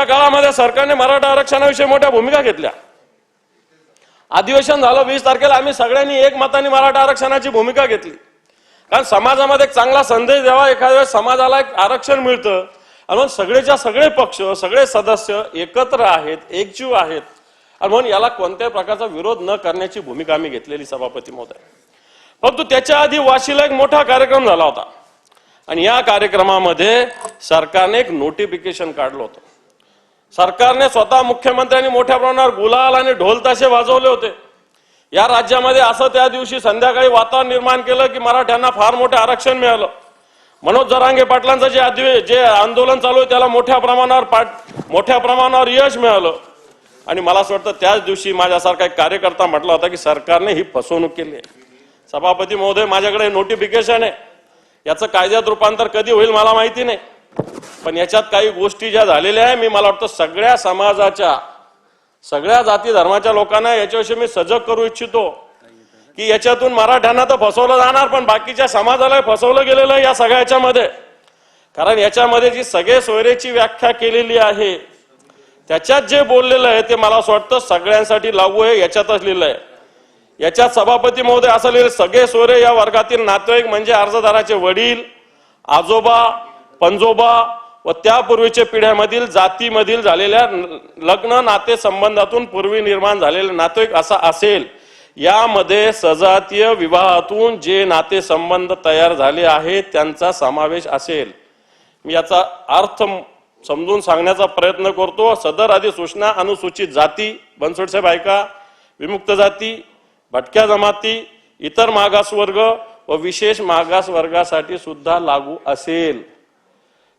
मागच्या काळामध्ये सरकारने मराठा आरक्षणाविषयी मोठ्या भूमिका घेतल्या. अधिवेशन झालं वीस तारखेला आम्ही सगळ्यांनी एक मताने मराठा आरक्षणाची भूमिका घेतली. कारण समाजामध्ये एक चांगला संदेश द्यावा एखाद्या वेळेस समाजाला एक आरक्षण मिळतं. आणि म्हणून सगळेच्या सगळे पक्ष सगळे सदस्य एकत्र आहेत एकजीव आहेत. आणि म्हणून याला कोणत्याही प्रकारचा विरोध न करण्याची भूमिका आम्ही घेतलेली सभापती महोदय. परंतु त्याच्या आधी वाशीला एक मोठा कार्यक्रम झाला होता. आणि या कार्यक्रमामध्ये सरकारने एक नोटिफिकेशन काढलं होतं. सरकारने स्वतः मुख्यमंत्र्यांनी मोठ्या प्रमाणावर गुलाल आणि ढोल ताशे वाजवले होते. या राज्यामध्ये असं त्या दिवशी संध्याकाळी वातावरण निर्माण केलं की मराठ्यांना फार मोठं आरक्षण मिळालं. मनोज जरांगे पाटलांचं जे अधिवे जे आंदोलन चालू आहे त्याला मोठ्या प्रमाणावर पाठ मोठ्या प्रमाणावर यश मिळालं. आणि मला असं वाटतं त्याच दिवशी माझ्यासारखा एक कार्यकर्ता म्हटला होता की सरकारने ही फसवणूक केली आहे. सभापती महोदय माझ्याकडे नोटिफिकेशन आहे. याचं कायद्यात रूपांतर कधी होईल मला माहिती नाही. पण याच्यात काही गोष्टी ज्या झालेल्या आहे मी मला वाटतं सगळ्या समाजाच्या सगळ्या जाती धर्माच्या लोकांना याच्याविषयी मी सजग करू इच्छितो. की याच्यातून मराठ्यांना तर फसवलं जाणार पण बाकीच्या समाजाला फसवलं गेलेलं आहे या सगळ्या याच्यामध्ये. कारण याच्यामध्ये जी सगळे सोयरेची व्याख्या केलेली आहे त्याच्यात जे बोललेलं आहे ते मला असं वाटतं सगळ्यांसाठी लागू आहे याच्यातच लिहिलं आहे. याच्यात सभापती महोदय असं लिहिलं सगळे सोयरे या वर्गातील नातेवाईक म्हणजे अर्जदाराचे वडील आजोबा पंजोबा व त्यापूर्वीच्या पिढ्यामधील जातीमधील झालेल्या लग्न नाते संबंधातून पूर्वी निर्माण झालेले नातेवाईक असा असेल यामध्ये सजातीय विवाहातून जे नाते संबंध तयार झाले आहेत त्यांचा समावेश असेल. मी याचा अर्थ समजून सांगण्याचा प्रयत्न करतो. सदर आदी सूचना अनुसूचित जाती बनसोडसाहेब ऐका विमुक्त जाती भटक्या जमाती इतर मागासवर्ग व विशेष मागास वर्गासाठी सुद्धा लागू असेल.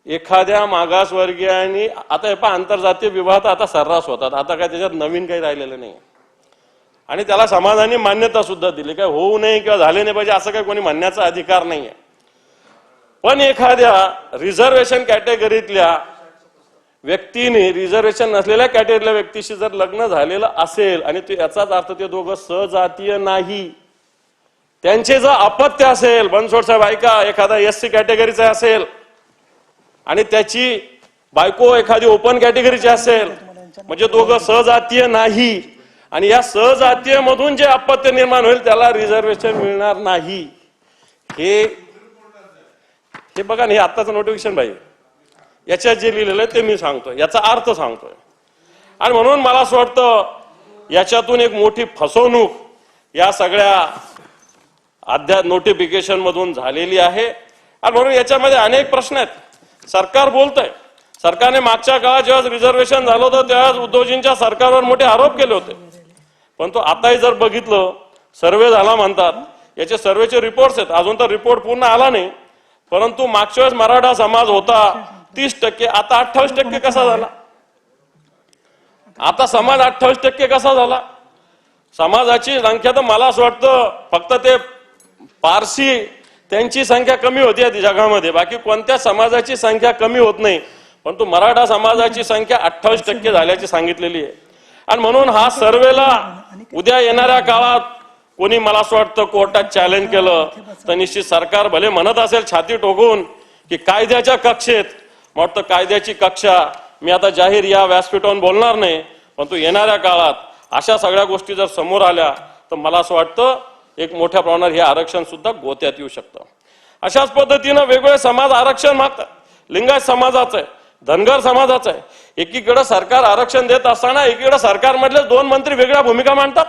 एखाद्या मागासवर्गीयांनी आता हे पहा आंतरजातीय विवाह तर आता सर्रास होतात. आता काय त्याच्यात नवीन काही राहिलेलं नाही आणि त्याला समाजाने मान्यता सुद्धा दिली. काय होऊ नये किंवा झाले नाही पाहिजे असं काही कोणी म्हणण्याचा अधिकार नाहीये. पण एखाद्या रिझर्वेशन कॅटेगरीतल्या व्यक्तीने रिझर्वेशन नसलेल्या कॅटेगरीतल्या व्यक्तीशी जर लग्न झालेलं असेल आणि याचाच अर्थ ते दोघं सजातीय नाही त्यांचे जर अपत्य असेल बनसोड साहेब ऐका एखादा एस सी कॅटेगरीचा असेल आणि त्याची बायको एखादी ओपन कॅटेगरीची असेल म्हणजे दोघं सहजातीय नाही. आणि या सहजातीय मधून जे अपत्य निर्माण होईल त्याला रिझर्वेशन मिळणार नाही. हे हे बघा ना हे आत्ताचं नोटिफिकेशन भाई याच्यात जे लिहिलेलं आहे ते मी सांगतोय. याचा अर्थ सांगतोय. आणि म्हणून मला असं वाटतं याच्यातून एक मोठी फसवणूक या सगळ्या अध्या नोटिफिकेशन मधून झालेली आहे. आणि म्हणून याच्यामध्ये अनेक प्रश्न आहेत. सरकार बोलतंय. सरकारने मागच्या काळात जेव्हा रिझर्वेशन झालं होतं तेव्हा उद्धवजींच्या सरकारवर मोठे आरोप केले होते. पण तो आताही जर बघितलं सर्वे झाला म्हणतात याचे सर्वेचे रिपोर्ट्स आहेत. अजून तर रिपोर्ट पूर्ण आला नाही. परंतु मागच्या वेळेस मराठा समाज होता तीस टक्के आता अठ्ठावीस टक्के कसा झाला? आता समाज अठ्ठावीस टक्के कसा झाला? समाजाची संख्या तर मला असं वाटतं फक्त ते पारसी त्यांची संख्या कमी होती या जगामध्ये बाकी कोणत्या समाजाची संख्या कमी होत नाही परंतु मराठा समाजाची संख्या अठ्ठावीस टक्के झाल्याची सांगितलेली आहे. आणि म्हणून हा सर्वेला उद्या येणाऱ्या काळात कोणी मला असं वाटतं कोर्टात चॅलेंज केलं तर निश्चित सरकार भले म्हणत असेल छाती ठोकून की कायद्याच्या कक्षेत मला वाटतं कायद्याची कक्षा मी आता जाहीर या व्यासपीठावर बोलणार नाही परंतु येणाऱ्या काळात अशा सगळ्या गोष्टी जर समोर आल्या तर मला असं वाटतं एक मोठ्या प्रमाणात हे आरक्षण सुद्धा गोत्यात येऊ शकतं. अशाच पद्धतीनं वेगवेगळे समाज आरक्षण मागतात. लिंगायत समाजाचं आहे धनगर समाजाचं आहे. एकीकडे सरकार आरक्षण देत असताना एकीकडे सरकारमधले दोन मंत्री वेगळ्या भूमिका मांडतात.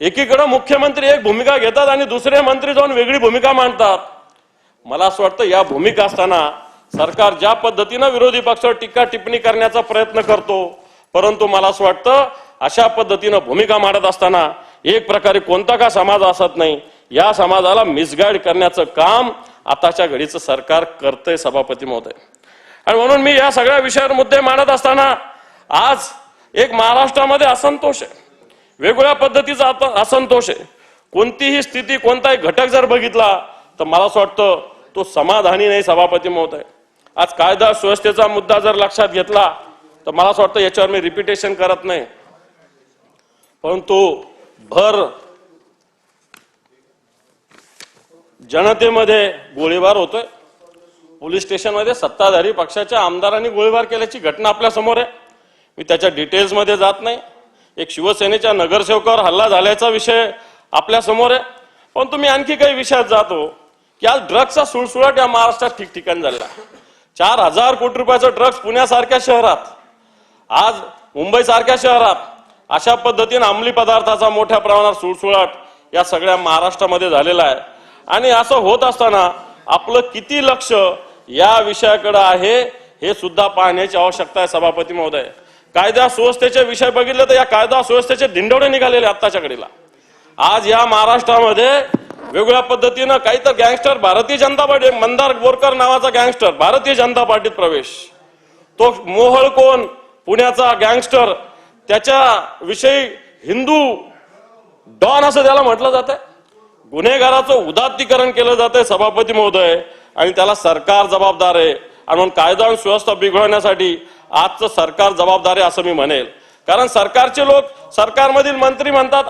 एकीकडे मुख्यमंत्री एक भूमिका घेतात आणि दुसरे मंत्री जाऊन वेगळी भूमिका मांडतात. मला असं वाटतं या भूमिका असताना सरकार ज्या पद्धतीनं विरोधी पक्षावर टीका टिप्पणी करण्याचा प्रयत्न करतो परंतु मला असं वाटतं अशा पद्धतीनं भूमिका मांडत असताना एक प्रकारे कोणता का समाज असत नाही या समाजाला मिसगाईड करण्याचं काम आताच्या घडीचं सरकार करतंय सभापती महोदय. आणि म्हणून मी या सगळ्या विषयावर मुद्दे मांडत असताना आज एक महाराष्ट्रामध्ये असंतोष आहे. वेगवेगळ्या पद्धतीचा आता असंतोष आहे. कोणतीही स्थिती कोणताही घटक जर बघितला तर मला असं वाटतं तो समाधानी नाही सभापती महोदय. आज कायदा सुव्यवस्थेचा मुद्दा जर लक्षात घेतला तर मला असं वाटतं याच्यावर मी रिपिटेशन करत नाही. परंतु भर जनतेमध्ये गोळीबार होतोय. पोलीस स्टेशनमध्ये सत्ताधारी पक्षाच्या आमदारांनी गोळीबार केल्याची घटना आपल्यासमोर आहे. मी त्याच्या डिटेल्समध्ये जात नाही. एक शिवसेनेच्या नगरसेवकावर हल्ला झाल्याचा विषय आपल्यासमोर आहे. पण तुम्ही आणखी काही विषयात जातो हो. की आज ड्रग्सचा सुळसुळाट या महाराष्ट्रात ठिकठिकाणी झालेला आहे. चार हजार कोटी रुपयाचं ड्रग्स पुण्यासारख्या शहरात आज मुंबईसारख्या शहरात अशा पद्धतीनं अंमली पदार्थाचा मोठ्या प्रमाणात सुळसुळाट या सगळ्या महाराष्ट्रामध्ये झालेला आहे. आणि असं होत असताना आपलं किती लक्ष या विषयाकडे आहे हे सुद्धा पाहण्याची आवश्यकता आहे सभापती महोदय. कायदा सुव्यवस्थेचे विषय बघितले तर या कायदा सुव्यवस्थेचे दिंडवडे निघालेले आत्ताच्या घडीला. आज या महाराष्ट्रामध्ये वेगवेगळ्या पद्धतीनं काही तर गँगस्टर भारतीय जनता पार्टी मंदार बोरकर नावाचा गँगस्टर भारतीय जनता पार्टीत प्रवेश. तो मोहळ कोण? पुण्याचा गँगस्टर त्याच्या विषयी हिंदू डॉन असं त्याला म्हटलं जातंय. गुन्हेगाराचं उदात्तीकरण केलं जातंय सभापती महोदय आणि त्याला सरकार जबाबदार आहे. आणि म्हणून कायदा आणि सुव्यवस्था बिघडवण्यासाठी आजचं सरकार जबाबदार आहे असं मी म्हणेल. कारण सरकारचे लोक सरकारमधील मंत्री म्हणतात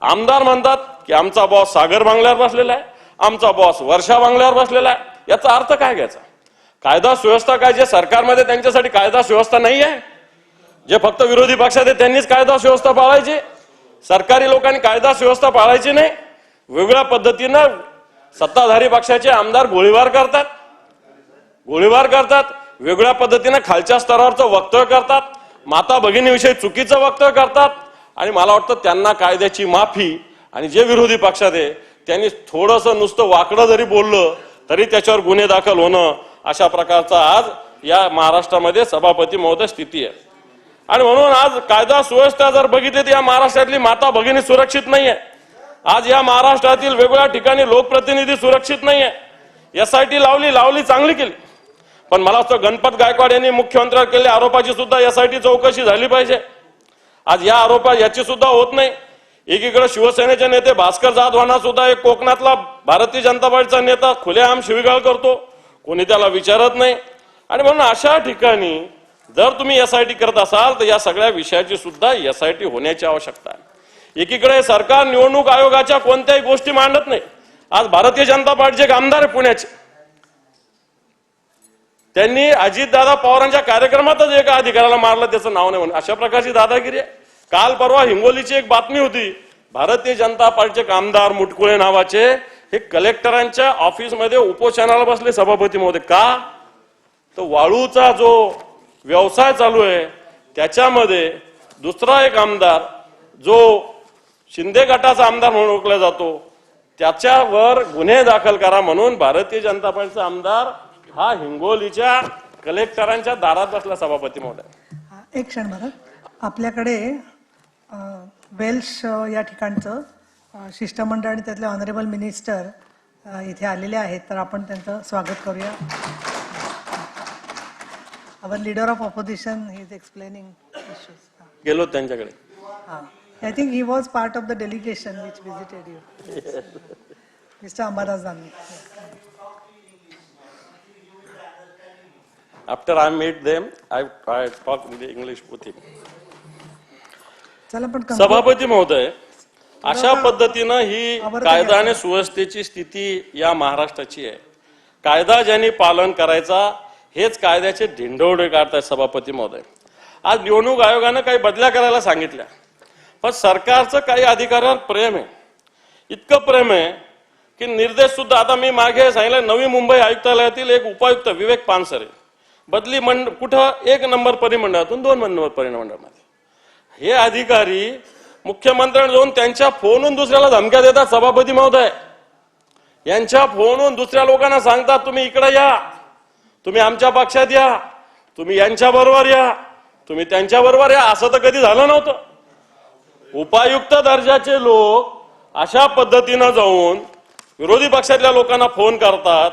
आमदार म्हणतात की आमचा बॉस सागर बांगल्यावर बसलेला आहे आमचा बॉस वर्षा बांगल्यावर बसलेला आहे. याचा अर्थ काय घ्यायचा? कायदा सुव्यवस्था काय जे सरकारमध्ये त्यांच्यासाठी कायदा सुव्यवस्था नाही आहे? जे फक्त विरोधी पक्षात आहे त्यांनीच कायदा सुव्यवस्था पाळायची. सरकारी लोकांनी कायदा सुव्यवस्था पाळायची नाही. वेगळ्या पद्धतीनं सत्ताधारी पक्षाचे आमदार गोळीबार करतात. गोळीबार करतात. वेगळ्या पद्धतीनं खालच्या स्तरावरचं वक्तव्य करतात. माता भगिनीविषयी चुकीचं वक्तव्य करतात. आणि मला वाटतं त्यांना कायद्याची माफी आणि जे विरोधी पक्षात आहे त्यांनी थोडंसं नुसतं वाकडं जरी बोललं तरी त्याच्यावर गुन्हे दाखल होणं अशा प्रकारचा आज या महाराष्ट्रामध्ये सभापती महोदय स्थिती आहे. आणि म्हणून आज कायदा सुव्यवस्था जर बघितली तर या महाराष्ट्रातली माता भगिनी सुरक्षित नाहीये. आज या महाराष्ट्रातील वेगवेगळ्या ठिकाणी लोकप्रतिनिधी सुरक्षित नाहीये. एस आय टी लावली लावली चांगली केली. पण मला वाटतं गणपत गायकवाड यांनी मुख्यमंत्र्यावर केलेल्या आरोपाची सुद्धा एस आय टी चौकशी झाली पाहिजे. आज या आरोपा याची सुद्धा होत नाही. एकीकडे शिवसेनेचे नेते भास्कर जाधवांना सुद्धा एक कोकणातला भारतीय जनता पार्टीचा नेता खुलेआम शिवीगाळ करतो. कोणी त्याला विचारत नाही. आणि म्हणून अशा ठिकाणी जर तुम्ही एस आय टी करत असाल तर या सगळ्या विषयाची सुद्धा एस आय टी होण्याची आवश्यकता आहे. एकीकडे सरकार निवडणूक आयोगाच्या कोणत्याही गोष्टी मांडत नाही. आज भारतीय जनता पार्टीचे आमदार आहे पुण्याचे. त्यांनी अजितदादा पवारांच्या कार्यक्रमातच एका अधिकाऱ्याला मारलं त्याचं नाव नाही म्हणून. अशा प्रकारची दादागिरी आहे. काल परवा हिंगोलीची एक बातमी होती. भारतीय जनता पार्टीचे कामदार आमदार मुटकुळे नावाचे हे कलेक्टरांच्या ऑफिसमध्ये उपोषणाला बसले सभापती महोदय. का? तर वाळूचा जो व्यवसाय चालू आहे. त्याच्यामध्ये दुसरा एक आमदार जो शिंदे गटाचा आमदार म्हणून ओळखला जातो त्याच्यावर गुन्हे दाखल करा म्हणून भारतीय जनता पार्टीचा आमदार हा हिंगोलीच्या कलेक्टरांच्या दारात बसला सभापती महोदय. एक क्षण बरं आपल्याकडे वेल्स वेल्श या ठिकाणचं शिष्टमंडळ आणि त्यातले ऑनरेबल मिनिस्टर इथे आलेले आहेत. तर आपण त्यांचं स्वागत करूया. Our leader of opposition he is explaining issues गेलो त्यांच्याकडे. I think he was part of the delegation which visited you mister Ambadas Danve after I meet them I I talk in English with him चला पण सभापती महोदय अशा पद्धतीनं ही कायदा घ्या. आणि सुव्यवस्थेची स्थिती या महाराष्ट्राची आहे. कायदा ज्यांनी पालन करायचा हेच कायद्याचे ढिंढोडे काढतायत सभापती महोदय. आज निवडणूक आयोगानं काही बदल्या करायला सांगितल्या. पण सरकारचं काही अधिकाऱ्यांवर प्रेम आहे. इतकं प्रेम आहे की निर्देश सुद्धा आता मी मागे सांगितलं नवी मुंबई आयुक्तालयातील एक उपायुक्त विवेक पानसरे. बदली मंड कुठं? एक नंबर परिमंडळातून दोन नंबर परिमंडळामध्ये. हे अधिकारी मुख्यमंत्र्यांना जाऊन त्यांच्या फोनहून दुसऱ्याला धमक्या देतात सभापती महोदय. यांच्या फोनहून दुसऱ्या लोकांना सांगतात तुम्ही इकडे या. तुम्ही आमच्या पक्षात या. तुम्ही यांच्या बरोबर या. तुम्ही त्यांच्या बरोबर या. असं तर कधी झालं नव्हतं. उपायुक्त दर्जाचे लोक अशा पद्धतीनं जाऊन विरोधी पक्षातल्या लोकांना फोन करतात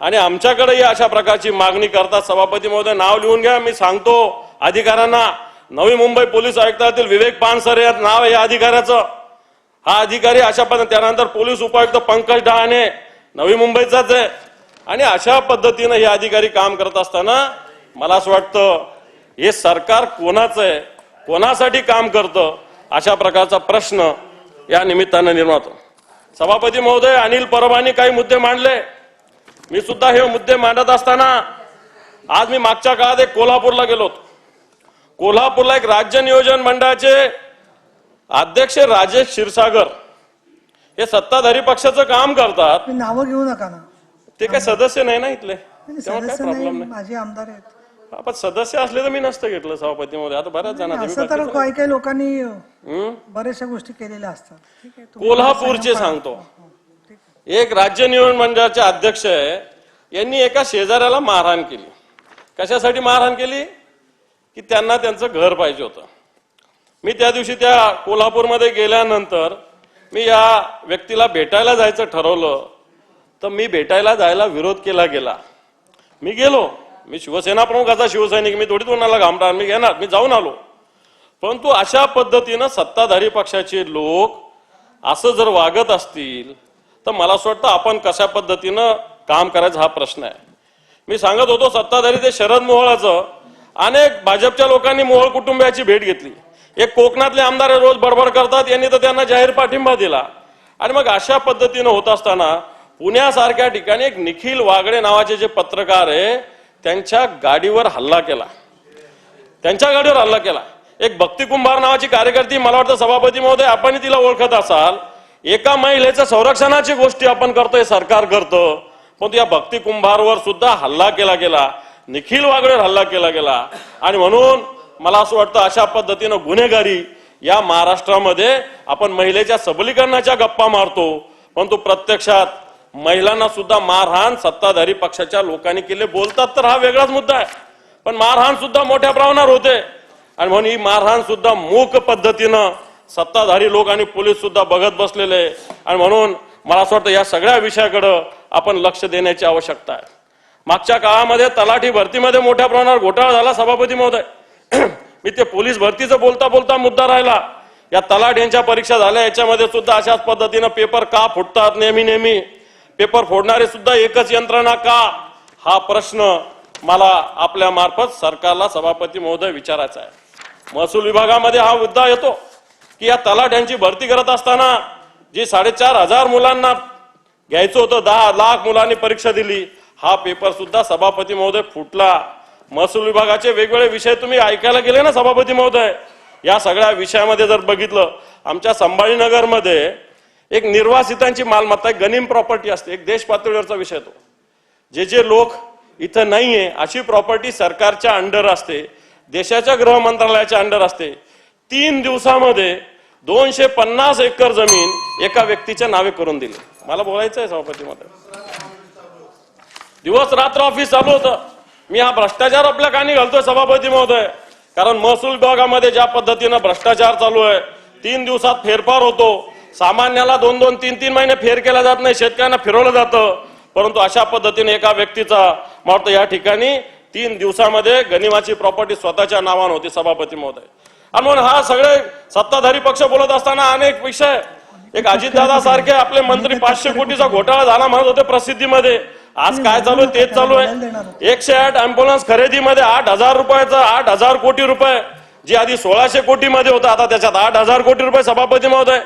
आणि आमच्याकडेही अशा प्रकारची मागणी करतात. सभापती महोदय नाव लिहून घ्या. मी सांगतो अधिकाऱ्यांना. नवी मुंबई पोलीस आयुक्तातील विवेक पानसरे या नाव आहे या अधिकाऱ्याचं. हा अधिकारी अशा पद्धतीने त्यानंतर पोलीस उपायुक्त पंकज डहाणे. नवी मुंबईचाच आहे. आणि अशा पद्धतीनं हे अधिकारी काम करत असताना मला असं वाटतं हे सरकार कोणाचं आहे कोणासाठी काम करतं अशा प्रकारचा प्रश्न या निमित्तानं निर्माण होतो. सभापती महोदय अनिल परबांनी काही मुद्दे मांडले. मी सुद्धा हे मुद्दे मांडत असताना आज मी मागच्या काळात एक कोल्हापूरला गेलो होतो. कोल्हापूरला एक राज्य नियोजन मंडळाचे अध्यक्ष राजेश क्षीरसागर हे सत्ताधारी पक्षाचं काम करतात. नावं घेऊ नका ना. ते काय सदस्य नाही ना इथले? नाही, तेव्हा काय सदस्य नाही प्रॉब्लेम नाही. माझे आमदार आहेत. सदस्य असले तर मी नसतं घेतलं सभापतीमध्ये. आता बऱ्याच असं तर काही काही लोकांनी हं? बऱ्याचशा गोष्टी केलेल्या असतात. ठीक आहे तुम्ही कोल्हापूरचे सांगतो. एक राज्य निवडणूक मंडळाचे अध्यक्ष आहे. यांनी एका शेजाऱ्याला मारहाण केली. कशासाठी मारहाण केली? की त्यांना त्यांचं घर पाहिजे होतं. मी त्या दिवशी त्या कोल्हापूरमध्ये गेल्यानंतर मी या व्यक्तीला भेटायला जायचं ठरवलं. तर मी भेटायला जायला विरोध केला गेला. मी गेलो. मी शिवसेना प्रमुखाचा शिवसैनिक मी थोडी कोणाला घामणार मी घेणार. मी जाऊन आलो. परंतु अशा पद्धतीनं सत्ताधारी पक्षाचे लोक असं जर वागत असतील तर मला असं वाटतं आपण कशा पद्धतीनं काम करायचं हा प्रश्न आहे. मी सांगत होतो सत्ताधारी ते शरद मोहळाचं अनेक भाजपच्या लोकांनी मोहोळ कुटुंबियाची भेट घेतली. एक कोकणातले आमदार रोज बडबड करतात यांनी तर त्यांना जाहीर पाठिंबा दिला. आणि मग अशा पद्धतीनं होत असताना पुण्यासारख्या ठिकाणी एक निखिल वागडे नावाचे जे पत्रकार आहे त्यांच्या गाडीवर हल्ला केला. त्यांच्या गाडीवर हल्ला केला. एक भक्ती कुंभार नावाची कार्यकर्ती मला वाटतं सभापती महोदय आपण तिला ओळखत असाल. एका महिलेच्या संरक्षणाची गोष्टी आपण करतोय सरकार करतं. पण या भक्ती कुंभारवर सुद्धा हल्ला केला गेला. निखिल वागडेवर हल्ला केला गेला. आणि म्हणून मला असं वाटतं अशा पद्धतीनं गुन्हेगारी या महाराष्ट्रामध्ये आपण महिलेच्या सबलीकरणाच्या गप्पा मारतो. परंतु प्रत्यक्षात महिलांना सुद्धा मारहाण सत्ताधारी पक्षाच्या लोकांनी केले. बोलतात तर हा वेगळाच मुद्दा आहे. पण मारहाण सुद्धा मोठ्या प्रमाणावर होते. आणि म्हणून ही मारहाण सुद्धा मूक पद्धतीनं सत्ताधारी लोक आणि पोलीस सुद्धा बघत बसलेले आहे. आणि म्हणून मला असं वाटतं या सगळ्या विषयाकडं आपण लक्ष देण्याची आवश्यकता आहे. मागच्या काळामध्ये तलाठी भरतीमध्ये मोठ्या प्रमाणावर घोटाळा झाला सभापती महोदय. मी ते पोलीस भरतीचं बोलता बोलता मुद्दा राहिला. या तलाठ्यांच्या परीक्षा झाल्या याच्यामध्ये सुद्धा अशाच पद्धतीनं पेपर का फुटतात नेहमी नेहमी. पेपर फोडणारे सुद्धा एकच यंत्रणा का? हा प्रश्न मला आपल्या मार्फत सरकारला सभापती महोदय विचारायचा आहे. महसूल विभागामध्ये हा मुद्दा येतो की या तलाठ्यांची भरती करत असताना जी साडेचार हजार मुलांना घ्यायचं होतं दहा लाख मुलांनी परीक्षा दिली हा पेपर सुद्धा सभापती महोदय फुटला. महसूल विभागाचे वेगवेगळे विषय तुम्ही ऐकायला गेले ना सभापती महोदय? या सगळ्या विषयामध्ये जर बघितलं आमच्या संभाजीनगरमध्ये एक निर्वासितांची मालमत्ता एक गनिम प्रॉपर्टी असते. एक देश पातळीवरचा विषय तो. जे जे लोक इथं नाहीये अशी प्रॉपर्टी सरकारच्या अंडर असते देशाच्या गृह मंत्रालयाच्या अंडर असते. तीन दिवसामध्ये दोनशे पन्नास एकर जमीन एका व्यक्तीच्या नावे करून दिली. मला बोलायचं आहे सभापती सभापतीमध्ये दिवस रात्र ऑफिस चालू होतं. मी हा भ्रष्टाचार आपल्या कानी घालतोय सभापती महोदय. कारण महसूल विभागामध्ये ज्या पद्धतीनं भ्रष्टाचार चालू आहे तीन दिवसात फेरफार होतो. सामान्याला दोन दोन तीन तीन महिने फेर केला जात नाही शेतकऱ्यांना फिरवलं जातं. परंतु अशा पद्धतीने एका व्यक्तीचा मला या ठिकाणी तीन दिवसामध्ये गनिमाची प्रॉपर्टी स्वतःच्या नावानं होती सभापती महोदय. आणि म्हणून हा सगळे सत्ताधारी पक्ष बोलत असताना अनेक विषय. एक अजितदादा सारखे आपले मंत्री पाचशे कोटीचा घोटाळा झाला म्हणत होते प्रसिद्धीमध्ये. आज काय चालू आहे तेच चालू आहे. एकशे आठ अँब्युलन्स खरेदीमध्ये आठ हजार रुपयाचा आठ हजार कोटी रुपये. जी आधी सोळाशे कोटी मध्ये होता आता त्याच्यात आठ हजार कोटी रुपये सभापती महोदय.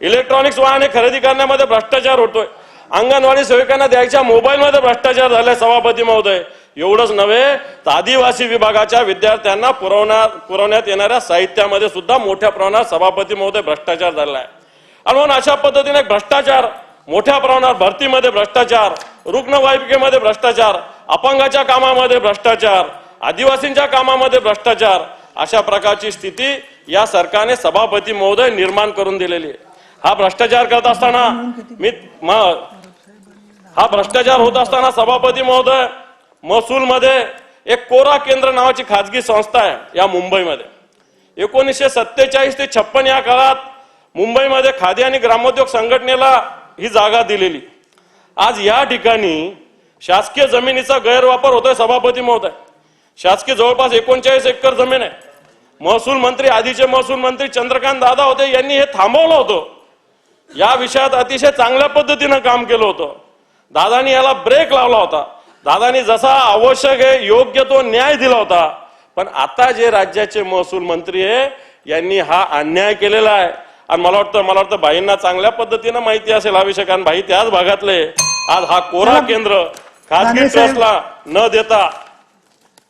इलेक्ट्रॉनिक्स वाहने खरेदी करण्यामध्ये भ्रष्टाचार होतोय. अंगणवाडी सेविकांना द्यायच्या मोबाईलमध्ये भ्रष्टाचार झालाय सभापती महोदय. एवढंच नव्हे तर आदिवासी विभागाच्या विद्यार्थ्यांना पुरवण्यात पुरवण्यात येणाऱ्या साहित्यामध्ये सुद्धा मोठ्या प्रमाणात सभापती महोदय भ्रष्टाचार झाला आहे आणि म्हणून अशा पद्धतीने भ्रष्टाचार मोठ्या प्रमाणात भरतीमध्ये भ्रष्टाचार रुग्णवाहिकेमध्ये भ्रष्टाचार अपंगाच्या कामामध्ये भ्रष्टाचार आदिवासींच्या कामामध्ये भ्रष्टाचार अशा प्रकारची स्थिती या सरकारने सभापती महोदय निर्माण करून दिलेली आहे. हा भ्रष्टाचार करत असताना मी हा भ्रष्टाचार होत असताना सभापती महोदय महसूलमध्ये एक कोरा केंद्र नावाची खाजगी संस्था आहे या मुंबईमध्ये. एकोणीसशे सत्तेचाळीस ते छप्पन या काळात मुंबईमध्ये खादी आणि ग्रामोद्योग संघटनेला ही जागा दिलेली. आज या ठिकाणी शासकीय जमिनीचा गैरवापर होतोय सभापती महोदय. शासकीय जवळपास एकोणचाळीस एकर जमीन आहे. महसूल मंत्री आधीचे महसूल मंत्री चंद्रकांत दादा होते यांनी हे थांबवलं होतं. या विषयात अतिशय चांगल्या पद्धतीनं काम केलं होतं. दादानी याला ब्रेक लावला होता. दादानी जसा आवश्यक आहे योग्य तो न्याय दिला होता. पण आता जे राज्याचे महसूल मंत्री आहे यांनी हा अन्याय केलेला आहे. आणि मला वाटतं मला वाटतं भाईंना चांगल्या पद्धतीनं माहिती असेल हा विषय कारण भाई त्याच भागातले आज हा कोरा केंद्र साहेब- ट्रस्टला न देता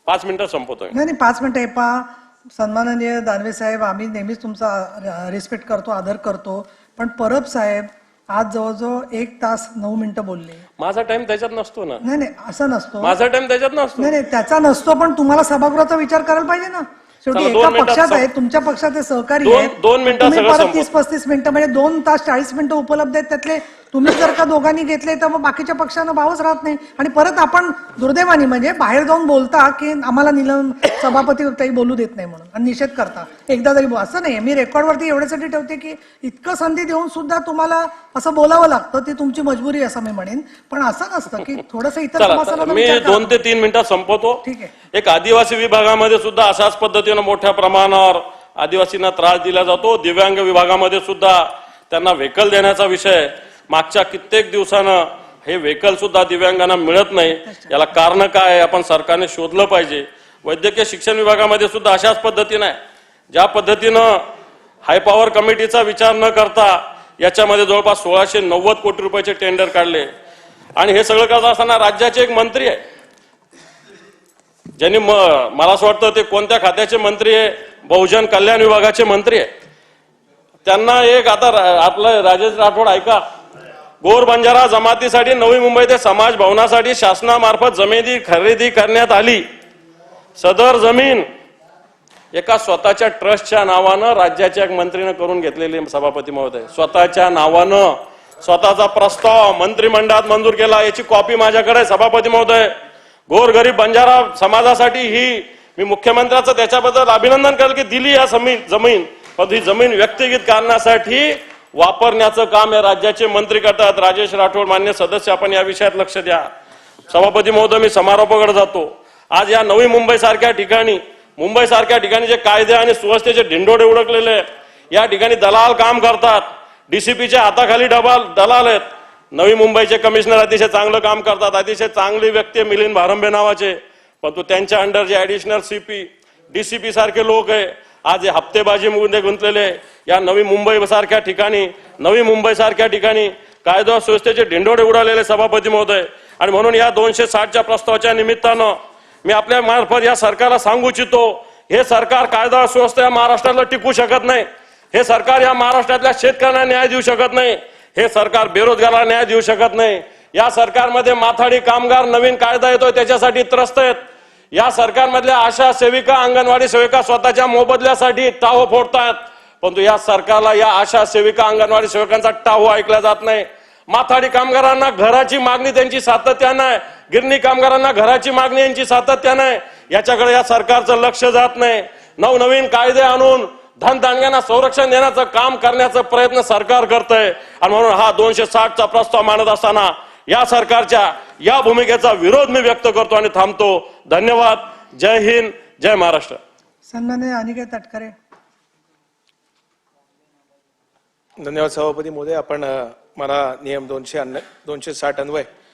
पाच मिनिटं संपवतोय नाही पाच मिनिटं पहा. सन्माननीय दानवे साहेब आम्ही नेहमीच तुमचा रिस्पेक्ट करतो आदर करतो. पण परब साहेब आज जवळजवळ एक तास नऊ मिनिटं बोलले. माझा टाइम त्याच्यात नसतो ना. नाही नाही असं नसतो. माझा टाइम त्याच्यात नसतो. नाही नाही त्याचा नसतो पण तुम्हाला सभागृहाचा विचार करायला पाहिजे ना. शेवटी एका पक्षात आहे तुमच्या पक्षाचे सहकारी आहेत. दोन संपव- तीस पस्तीस मिनिटं म्हणजे दोन तास चाळीस मिनिटं उपलब्ध आहेत त्यातले. तुम्ही जर का दोघांनी घेतले तर मग बाकीच्या पक्षांना भावच राहत नाही. आणि परत आपण दुर्दैवानी म्हणजे बाहेर जाऊन बोलता की आम्हाला निलम सभापती काही बोलू देत नाही म्हणून आणि निषेध करता. एकदा तरी असं नाही मी रेकॉर्डवरती एवढ्यासाठी ठेवते की इतकं संधी देऊन सुद्धा तुम्हाला असं बोलावं लागतं ती तुमची मजबुरी असं मी म्हणेन. पण असं नसतं की थोडस इतर मी. दोन ते तीन मिनिटात संपवतो. ठीक आहे. एक आदिवासी विभागामध्ये सुद्धा अशाच पद्धतीनं मोठ्या प्रमाणावर आदिवासींना त्रास दिला जातो. दिव्यांग विभागामध्ये सुद्धा त्यांना व्हेकल देण्याचा विषय मागच्या कित्येक दिवसानं हे व्हेकल सुद्धा दिव्यांगांना मिळत नाही. याला कारण काय आहे? आपण सरकारने शोधलं पाहिजे. वैद्यकीय शिक्षण विभागामध्ये सुद्धा अशाच पद्धतीनं आहे. ज्या पद्धतीनं हाय पॉवर कमिटीचा विचार न करता याच्यामध्ये जवळपास सोळाशे नव्वद कोटी रुपयाचे टेंडर काढले. आणि हे सगळं करत असताना राज्याचे एक मंत्री आहे. ज्यांनी म- मला असं वाटतं ते कोणत्या खात्याचे मंत्री आहे बहुजन कल्याण विभागाचे मंत्री आहे. त्यांना एक आता आपलं राजेश राठोड ऐका. गोर बंजारा जमातीसाठी नवी मुंबई ते समाज भवनासाठी शासनामार्फत जमिनी खरेदी करण्यात आली. सदर जमीन एका स्वतःच्या ट्रस्टच्या नावानं राज्याच्या एक मंत्रीनं करून घेतलेली सभापती महोदय. स्वतःच्या नावानं स्वतःचा प्रस्ताव मंत्रिमंडळात मंजूर केला. याची कॉपी माझ्याकडे सभापती महोदय. गोरगरीब बंजारा समाजासाठी ही मी मुख्यमंत्र्याचं त्याच्याबद्दल अभिनंदन करेल की दिली या जमीन जमीन. पण ही जमीन व्यक्तिगत कारणासाठी वापरण्याचं काम या राज्याचे मंत्री करतात. राजेश राठोड मान्य सदस्य आपण या विषयात लक्ष द्या. सभापती महोदय मी समारोपाकडे जातो. आज या नवी मुंबई सारख्या ठिकाणी मुंबई सारख्या ठिकाणी जे कायदे आणि सुव्यवस्थेचे ढिंडोडे उडकलेले या ठिकाणी दलाल काम करतात. डीसीपीच्या हाताखाली डबाल दलाल आहेत. नवी मुंबईचे कमिशनर अतिशय चांगलं काम करतात. अतिशय चांगली व्यक्ती मिलिंद भारंबे नावाचे. परंतु त्यांच्या अंडर जे ऍडिशनल सीपी डीसीपी सारखे लोक आहे आज हे हप्तेबाजी मध्ये गुंतलेले या नवी मुंबई सारख्या ठिकाणी नवी मुंबई सारख्या ठिकाणी कायदा सुव्यवस्थेचे ढिंडोडे उडालेले सभापती महोदय. आणि म्हणून या दोनशे साठच्या प्रस्तावाच्या निमित्तानं मी आपल्या मार्फत या सरकारला सांगू इच्छितो हे सरकार कायदा सुव्यवस्था या महाराष्ट्राला टिकू शकत नाही. हे सरकार या महाराष्ट्रातल्या शेतकऱ्यांना न्याय देऊ शकत नाही. हे सरकार बेरोजगाराला न्याय देऊ शकत नाही. या सरकारमध्ये माथाडी कामगार नवीन कायदा येतोय त्याच्यासाठी त्रस्त आहेत. या सरकारमधल्या आशा सेविका अंगणवाडी सेविका स्वतःच्या मोबदल्यासाठी टाहो फोडतात परंतु या सरकारला या आशा सेविका अंगणवाडी सेवकांचा टाहो ऐकला जात नाही. माथाडी कामगारांना घराची मागणी त्यांची सातत्यानं आहे गिरणी कामगारांना घराची मागणी यांची सातत्यानं आहे याच्याकडे या सरकारचं लक्ष जात नाही. नवनवीन कायदे आणून धनधान्यांना संरक्षण देण्याचं काम करण्याचा प्रयत्न सरकार करत आहे आणि म्हणून हा दोनशे साठचा प्रस्ताव मांडत असताना या सरकारच्या या भूमिकेचा विरोध मी व्यक्त करतो आणि थांबतो. धन्यवाद. जय हिंद. जय महाराष्ट्र. सन्माननीय अनिकेत तटकरे. धन्यवाद सभापती महोदय आपण मला नियम दोनशे अन्न दोनशे साठ अन्वय.